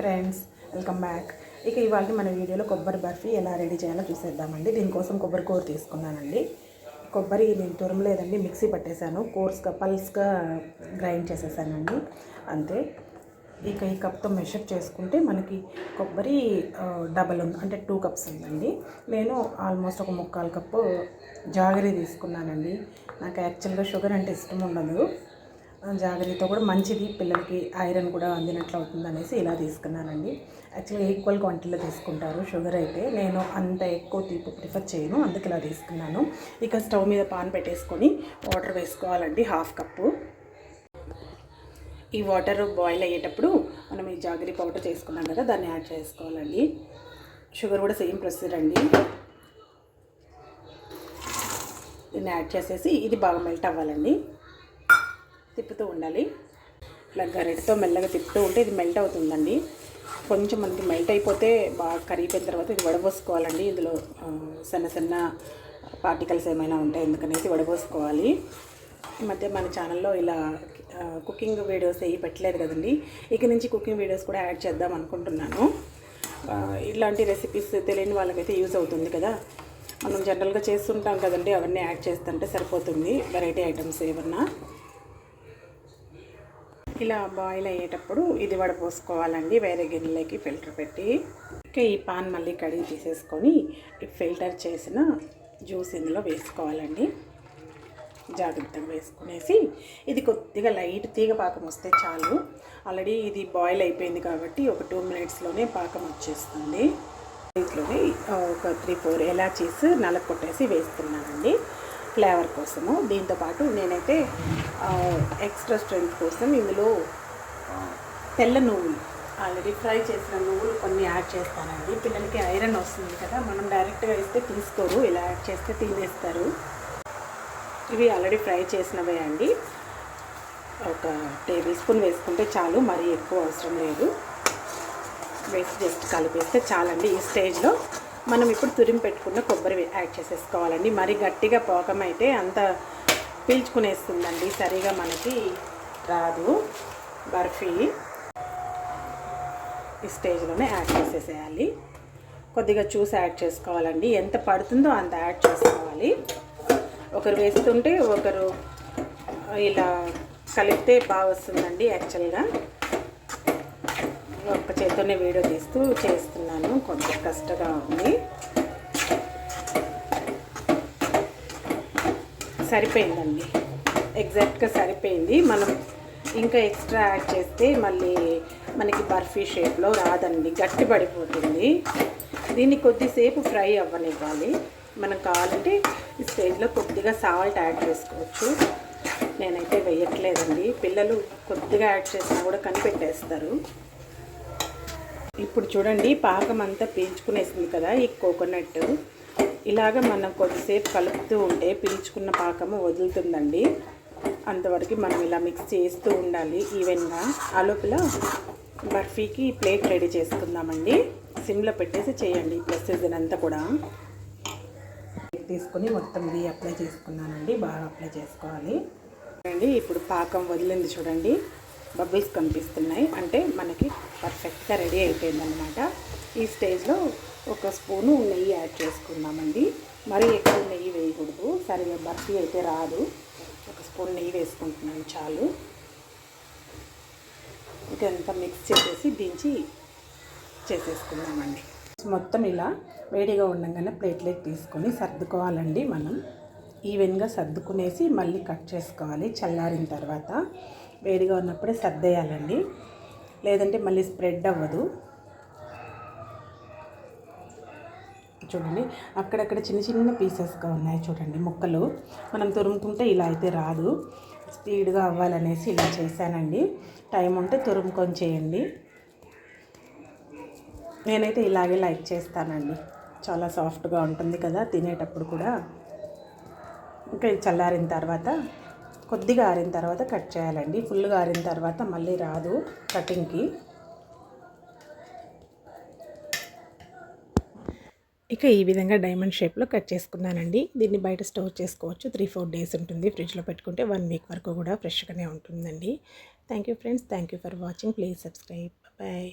Friends welcome back. ఇక ఇవాళ మన వీడియోలో కొబ్బరి బర్ఫీ ఎలా రెడీ చేయాలో చూసేద్దామండి. దీనికోసం కొబ్బరి కూర తీసుకున్నానండి. కొబ్బరి నేను తురమలేదండి మిక్సీ పట్టేశాను. కోర్స్గా పల్స్గా గ్రైండ్ చేసేసానండి. అంతే. ఇక ఈ కప్తో మెషర్ చేసుకుంటే మనకి కొబ్బరి డబల్ ఉంది. అంటే టూ కప్స్ ఉందండి. నేను ఆల్మోస్ట్ ఒక ముక్కాలు కప్పు జాగరీ తీసుకున్నానండి. నాకు యాక్చువల్గా షుగర్ అంటే ఇష్టం ఉండదు. జాగ్రత్త కూడా మంచిది. పిల్లలకి ఐరన్ కూడా అందినట్లు అవుతుంది అనేసి ఇలా తీసుకున్నానండి. యాక్చువల్గా ఈక్వల్ క్వాంటిటీలో తీసుకుంటారు. షుగర్ అయితే నేను అంత ఎక్కువ తీపి ప్రిఫర్ చేయను. అందుకు ఇలా తీసుకున్నాను. ఇక స్టవ్ మీద పాన్ పెట్టేసుకొని వాటర్ వేసుకోవాలండి. Half cup. ఈ వాటర్ బాయిల్ అయ్యేటప్పుడు మనం ఈ జాగరీ పౌడర్ చేసుకున్నాం కదా దాన్ని యాడ్ చేసుకోవాలండి. షుగర్ కూడా సేమ్ ప్రొసీజర్ అండి. దీన్ని యాడ్ చేసేసి ఇది బాగా మెల్ట్ అవ్వాలండి. తిప్పుతూ ఉండాలి. ఇట్లా గరిటతో మెల్లగా తిప్పుతూ ఉంటే ఇది మెల్ట్ అవుతుందండి. కొంచెం మనకి మెల్ట్ అయిపోతే బాగా కరిగిపోయిన తర్వాత ఇది వడబోసుకోవాలండి. ఇందులో ఆ, సన్న సన్న పార్టికల్స్ ఏమైనా ఉంటాయి ఎందుకనేసి వడబోసుకోవాలి. ఈ మధ్య మన ఛానల్లో ఇలా కుకింగ్ వీడియోస్ ఏవి పెట్టలేదు కదండి. ఇక నుంచి కుకింగ్ వీడియోస్ కూడా యాడ్ చేద్దాం అనుకుంటున్నాను. ఇలాంటి రెసిపీస్ తెలియని వాళ్ళకైతే యూజ్ అవుతుంది కదా. మనం జనరల్గా చేస్తుంటాం కదండి అవన్నీ యాడ్ చేస్తుంటే సరిపోతుంది. వెరైటీ ఐటమ్స్ ఏమన్నా. ఇలా బాయిల్ అయ్యేటప్పుడు ఇది వడపోసుకోవాలండి వేరే గిన్నెలోకి ఫిల్టర్ పెట్టి. ఇంకా ఈ పాన్ మళ్ళీ కడిగి తీసేసుకొని ఫిల్టర్ చేసిన జ్యూస్ ఇందులో వేసుకోవాలండి. జాగ్రత్తగా వేసుకునేసి ఇది కొద్దిగా లైట్ తీగ పాకం వస్తే చాలు. ఆల్రెడీ ఇది బాయిల్ అయిపోయింది కాబట్టి ఒక టూ మినిట్స్లోనే పాకం వచ్చేస్తుంది. దీంట్లోనే ఒక త్రీ ఫోర్ ఎలాచీస్ నలగ కొట్టేసి వేస్తున్నానండి. ఫ్లేవర్ కోసము. దీంతోపాటు నేనైతే ఎక్స్ట్రా స్ట్రెంత్ కోసం ఇందులో తెల్ల నువ్వులు ఆల్రెడీ ఫ్రై చేసిన నువ్వులు కొన్ని యాడ్ చేస్తానండి. పిల్లలకి ఐరన్ వస్తుంది కదా మనం డైరెక్ట్గా ఇస్తే తీసుకోరు ఇలా యాడ్ చేస్తే తినేస్తారు. ఇవి ఆల్రెడీ ఫ్రై చేసినవే అండి. ఒక టేబుల్ స్పూన్ వేసుకుంటే చాలు మరీ ఎక్కువ అవసరం లేదు. వేసి జస్ట్ కలిపేస్తే చాలండి ఈ స్టేజ్లో. మనం ఇప్పుడు తురిమి పెట్టుకున్న కొబ్బరి యాడ్ చేసేసుకోవాలండి. మరి గట్టిగా పోకం అయితే అంత పీల్చుకునేస్తుందండి. సరిగా మనకి రాదు. బర్ఫీ ఈ స్టేజ్లోనే యాడ్ చేసేసేయాలి. కొద్దిగా చూసి యాడ్ చేసుకోవాలండి. ఎంత పడుతుందో అంత యాడ్ చేసుకోవాలి. ఒకరు వేస్తుంటే ఒకరు ఇలా కలిపితే బాగా వస్తుందండి యాక్చువల్గా. ఒక్క చేతితోనే వీడియో తీస్తూ చేస్తున్నాను. కొంచెం కష్టంగా ఉంది. సరిపోయిందండి. ఎగ్జాక్ట్గా సరిపోయింది. మనం ఇంకా ఎక్స్ట్రా యాడ్ చేస్తే మళ్ళీ మనకి బర్ఫీ షేప్లో రాదండి. గట్టి పడిపోతుంది. దీన్ని కొద్దిసేపు ఫ్రై అవ్వనివ్వాలి. మనం కావాలంటే ఈ స్టేజ్లో కొద్దిగా సాల్ట్ యాడ్ చేసుకోవచ్చు. నేనైతే వేయట్లేదండి. పిల్లలు కొద్దిగా యాడ్ చేసినా కూడా కనిపెట్టేస్తారు. ఇప్పుడు చూడండి పాకం అంతా పీల్చుకునేసింది కదా ఈ కోకోనట్. ఇలాగ మనం కొద్దిసేపు కలుపుతూ ఉంటే పీల్చుకున్న పాకము వదులుతుందండి. అంతవరకు మనం ఇలా మిక్స్ చేస్తూ ఉండాలి ఈవెన్గా. ఆ లోపల బర్ఫీకి ప్లేట్ రెడీ చేసుకుందామండి. సిమ్లో పెట్టేసి చేయండి ప్లస్ అంతా కూడా. తీసుకొని మొత్తం ఇది అప్లై చేసుకున్నానండి బాగా అప్లై చేసుకోవాలి. చూడండి ఇప్పుడు పాకం వదిలింది చూడండి. బబుల్స్ కనిపిస్తున్నాయి. అంటే మనకి పర్ఫెక్ట్గా రెడీ అయిపోయిందనమాట ఈ స్టేజ్లో ఒక స్పూను నెయ్యి యాడ్ చేసుకుందామండి. మరీ ఎక్కువ నెయ్యి వేయకూడదు. సరిగా బర్ఫీ అయితే రాదు. ఒక స్పూన్ నెయ్యి వేసుకుంటున్నాను చాలు. ఇదంతా మిక్స్ చేసేసి దించి చేసేసుకుందామండి. మొత్తం ఇలా వేడిగా ఉండగానే ప్లేట్లోకి తీసుకొని సర్దుకోవాలండి మనం. ఈవెన్గా సర్దుకునేసి మళ్ళీ కట్ చేసుకోవాలి చల్లారిన తర్వాత. వేడిగా ఉన్నప్పుడే సర్దేయాలండి. లేదంటే మళ్ళీ స్ప్రెడ్ అవ్వదు. చూడండి అక్కడక్కడ చిన్న చిన్న పీసెస్గా ఉన్నాయి చూడండి ముక్కలు. మనం తురుముకుంటే ఇలా అయితే రాదు. స్పీడ్గా అవ్వాలనేసి ఇలా చేశానండి. టైం ఉంటే తురుముకొని చేయండి. నేనైతే ఇలాగే లైక్ చేస్తానండి. చాలా సాఫ్ట్గా ఉంటుంది కదా తినేటప్పుడు కూడా. ఇంకా చల్లారిన తర్వాత కొద్దిగా ఆరిన తర్వాత కట్ చేయాలండి. ఫుల్గా ఆరిన తర్వాత మళ్ళీ రాదు కటింగ్కి. ఇక ఈ విధంగా డైమండ్ షేప్లో కట్ చేసుకున్నానండి. దీన్ని బయట స్టోర్ చేసుకోవచ్చు. త్రీ ఫోర్ డేస్ ఉంటుంది. ఫ్రిడ్జ్లో పెట్టుకుంటే వన్ వీక్ వరకు కూడా ఫ్రెష్గానే ఉంటుందండి. Thank you friends. Thank you for watching. Please subscribe. Bye.